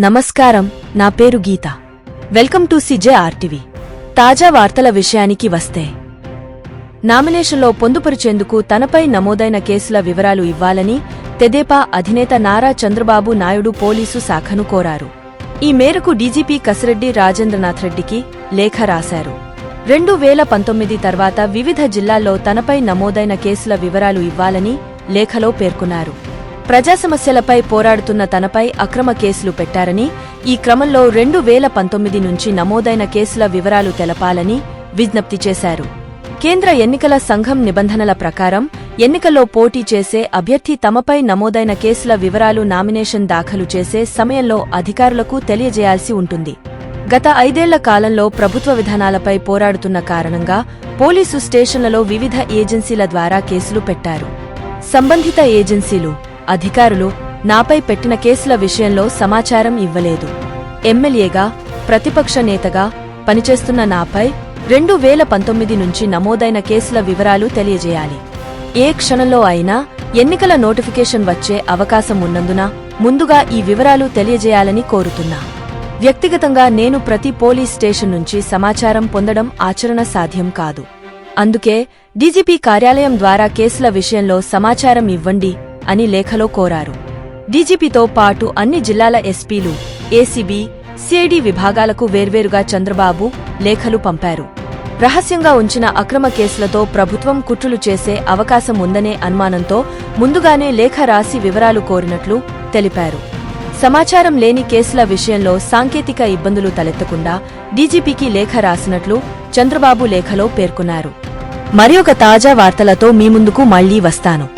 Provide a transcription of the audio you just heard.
నమస్కారం నా పేరు Geetha. Welcome to CJ RTV. తాజా వార్తల విషయానికి వస్తే నామినేషన్లో పొందుపరిచేందుకు తనపై నమోదైన కేసుల వివరాలు ఇవ్వాలని తెదేపా అధినేత నారా చంద్రబాబు నాయుడు పోలీసు శాఖను కోరారు. ఈ మేరకు డీజీపీ కసిరెడ్డి రాజేంద్రనాథ్ రెడ్డికి లేఖ రాశారు. రెండు వేల పంతొమ్మిది తర్వాత వివిధ జిల్లాల్లో తనపై నమోదైన కేసుల వివరాలు ఇవ్వాలని లేఖలో పేర్కొన్నారు. ప్రజా సమస్యలపై పోరాడుతున్న తనపై అక్రమ కేసులు పెట్టారని ఈ క్రమంలో రెండు వేల పంతొమ్మిది నుంచి నమోదైన కేసుల వివరాలు తెలపాలని విజ్ఞప్తి చేశారు. కేంద్ర ఎన్నికల సంఘం నిబంధనల ప్రకారం ఎన్నికల్లో పోటీ చేసే అభ్యర్థి తమపై నమోదైన కేసుల వివరాలు నామినేషన్ దాఖలు చేసే సమయంలో అధికారులకు తెలియజేయాల్సి ఉంటుంది. గత ఐదేళ్ళ కాలంలో ప్రభుత్వ విధానాలపై పోరాడుతున్న కారణంగా పోలీసు స్టేషన్లలో వివిధ ఏజెన్సీల ద్వారా కేసులు పెట్టారు. సంబంధిత ఏజెన్సీలు అధికారులు నాపై పెట్టిన కేసుల విషయంలో సమాచారం ఇవ్వలేదు. ఎమ్మెల్యేగా ప్రతిపక్ష నేతగా పనిచేస్తున్న నాపై రెండు వేల పంతొమ్మిది నుంచి నమోదైన కేసుల వివరాలు తెలియజేయాలి. ఏ క్షణంలో అయినా ఎన్నికల నోటిఫికేషన్ వచ్చే అవకాశం ఉన్నందున ముందుగా ఈ వివరాలు తెలియజేయాలని కోరుతున్నా. వ్యక్తిగతంగా నేను ప్రతి పోలీస్ స్టేషన్ నుంచి సమాచారం పొందడం ఆచరణ సాధ్యం కాదు. అందుకే డీజీపీ కార్యాలయం ద్వారా కేసుల విషయంలో సమాచారం ఇవ్వండి అని లేఖలో కోరారు. డీజీపీతో పాటు అన్ని జిల్లాల ఎస్పీలు ఏసీబీ సిఐడి విభాగాలకు వేర్వేరుగా చంద్రబాబు లేఖలు పంపారు. రహస్యంగా ఉంచిన అక్రమ కేసులతో ప్రభుత్వం కుట్రులు చేసే అవకాశం ఉందనే అనుమానంతో ముందుగానే లేఖ రాసి వివరాలు కోరినట్లు తెలిపారు. సమాచారం లేని కేసుల విషయంలో సాంకేతిక ఇబ్బందులు తలెత్తకుండా డీజీపీకి లేఖ రాసినట్లు చంద్రబాబు లేఖలో పేర్కొన్నారు. మరి ఒక తాజా వార్తలతో మీ ముందుకు మళ్ళీ వస్తాను.